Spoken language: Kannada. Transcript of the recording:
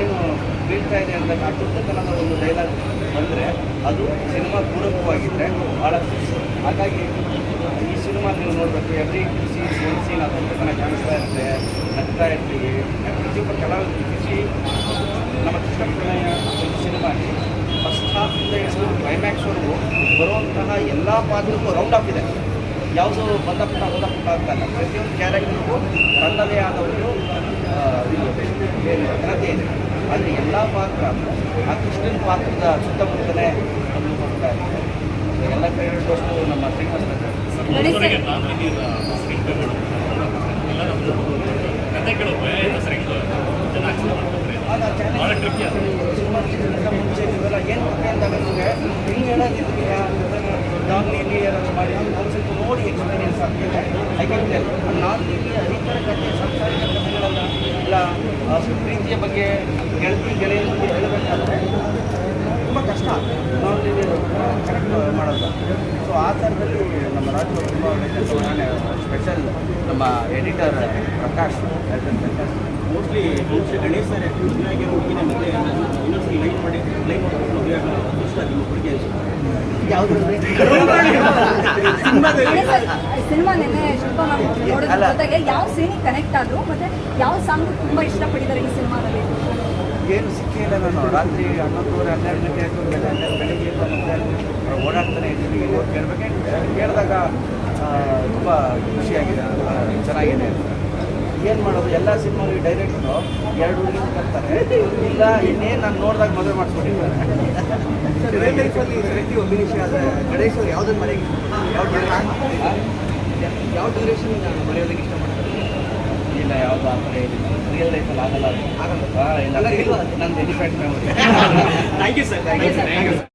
ಏನು ಬೀಳ್ತಾ ಇದೆ ಅಂತ ತುರ್ತು ಒಂದು ಡೈಲಾಗ್ ಬಂದರೆ ಅದು ಸಿನಿಮಾ ಪೂರಕವಾಗಿದ್ದರೆ ಭಾಳ ಹಾಗಾಗಿ ಈ ಸಿನಿಮಾ ನೀವು ನೋಡಬೇಕು ಎವ್ರಿ ಖುಷಿ ಒಂದು ಸೀನ್ ಅದೊಂದು ಕಾಣಿಸ್ತಾ ಇರುತ್ತೆ, ನಗ್ತಾ ಇರ್ತೀವಿ. ಪ್ರತಿಯೊಬ್ಬ ಕಲಾವಿದ ಖುಷಿ. ನಮ್ಮ ಕೃಷ್ಣಪ್ಪನಯ್ಯ ಒಂದು ಸಿನಿಮಾಗೆ ಫಸ್ಟ್ ಹಾಫಿಂದ ಹಿಡಿದು ಕ್ಲೈಮ್ಯಾಕ್ಸ್ವರೆಗೂ ಬರುವಂತಹ ಎಲ್ಲ ಪಾತ್ರಕ್ಕೂ ರೌಂಡ್ ಆಫ್ ಇದೆ. ಯಾವುದು ಬಂದ ಪುಟ್ಟ ಹೋದ ಅಂತಲ್ಲ ಪ್ರತಿಯೊಂದು ಕ್ಯಾರೆಕ್ಟರ್ಗೂ ತನ್ನದೇ ಆದ ಒಂದು ಏನು ಘನತೆ ಇದೆ ಆದರೆ ಎಲ್ಲ ಪಾತ್ರ ಆ ಕೃಷ್ಣನ ಪಾತ್ರದ ಸುತ್ತಮುತ್ತಲೇ ಅದು ಹೋಗ್ತಾ ಇದೆ So, ಎಲ್ಲ ಕ್ರೆಡಿಟ್ ಅಷ್ಟು ನಮ್ಮ ಶ್ರೀನಿವಾಸ ಗಣೇಶ್ ಸರ್ ಕತೆ ಕೇಳೋದು ಸರಿ ಚೆನ್ನಾಗಿ ಭಾಳ ಟ್ರಿಕ್ಕಿ ಅದು ಸಿನಿಮಾಕ್ಕಿಂತ ಮುಂಚೆ ಇವೆಲ್ಲ ಏನು ಕಥೆ ಅಂದಾಗ ನಮಗೆ ಹಿಂಗೆ ಹೇಳೋದಿದ್ದೀಯ ನಾನ್ ಲೀನಿಯರ್ ಅಂತ ಮಾಡಿ ಒಂದು ಸ್ವಲ್ಪ ನೋಡಿ ಎಕ್ಸ್ಪೀರಿಯನ್ಸ್ ಆಗ್ತಿದೆ ಯಾಕೆಂದರೆ ನಾನ್ ಲೀನಿಯರ್ ಪ್ರೀತಿಯ ಬಗ್ಗೆ ಗೆಳತಿ ಗೆಳೆಯ ಹೇಳಬೇಕಾದ್ರೆ ತುಂಬ ಕಷ್ಟ ನಾನು ಕರೆಕ್ಟ್ ಮಾಡೋದು ಸೊ ಆ ಥರದಲ್ಲಿ ನಮ್ಮ ರಾಜ್ಯ ತುಂಬ ಸ್ಪೆಷಲ್ ನಮ್ಮ editor Prakash Prakash mostly mostly Ganesh sir ಮದುವೆಯಾಗಿರೋ ಹುಡುಗಿನ ಮತ್ತೆ ಇನ್ನೊಂದ್ಸಲ ಲೈನ್ ಮಾಡಿ ಲೈನ್ ಮಾಡ್ಕೊಂಡು ಮದುವೆ ಆಗೋ ನಿಮ್ಮ ಹುಡುಗಿ ಸರ್ ಸಿನಿಮಾ ನೆನ್ನೆ ಶಿಲ್ಪ ಮ್ಯಾಮ್ ನೋಡಿದ ಅಲ್ಲ. ಜೊತೆಗೆ ಯಾವ ಸೀನ್ ಕನೆಕ್ಟ್ ಆದ್ರು ಮತ್ತೆ ಯಾವ ಸಾಂಗ್ ತುಂಬಾ ಇಷ್ಟಪಟ್ಟಿದ್ದಾರೆ ಈ ಸಿನಿಮಾದಲ್ಲಿ? ಏನು ಸಿಕ್ಕಿಲ್ಲ ನಾನು. ರಾತ್ರಿ ಹನ್ನೊಂದುವರೆ ಹನ್ನೆರಡು ಗಂಟೆ ಆಯಿತು ಬೆಳೆ ಹನ್ನೆರಡು ಬೆಳಿಗ್ಗೆ ಬಂದ ಮತ್ತೆ ಓಡಾಡ್ತಾನೆ ಇದ್ದೀನಿ ಇವತ್ತು ಕೇಳಬೇಕೆ. ಕೇಳಿದಾಗ ತುಂಬ ಖುಷಿಯಾಗಿದೆ. ಚೆನ್ನಾಗಿದೆ ಏನು ಮಾಡೋದು? ಎಲ್ಲ ಸಿನಿಮಾಗೆ ಡೈರೆಕ್ಟ್ರು ಎರಡು ಹುಡುಗಿ ಕರ್ತಾರೆ ಇಲ್ಲ ಇನ್ನೇನು ನಾನು ನೋಡಿದಾಗ ಮದುವೆ ಮಾಡಿಸ್ಬಿಟ್ಟಿದ್ದಾರೆ ಅಭಿನೇಷ ಆದರೆ ಗಣೇಶ್ ಅವ್ರು ಯಾವುದನ್ನು ಮರೆಯೋಕೆ ಯಾವ ಯಾವ ಡ್ಯೂರೇಷನ್ ಮರೆಯೋದಕ್ಕೆ ಇಷ್ಟಪಡ್ತಾರೆ? ಇಲ್ಲ ಯಾವುದು ಆ ಥರ ಏನಿಲ್ಲ ರಿಯಲ್ ಲೈಫಲ್ಲಿ ಆಗಲ್ಲ. ಆಗಲ್ಲ. ನಂದು elephant memory thank you sir thank you sir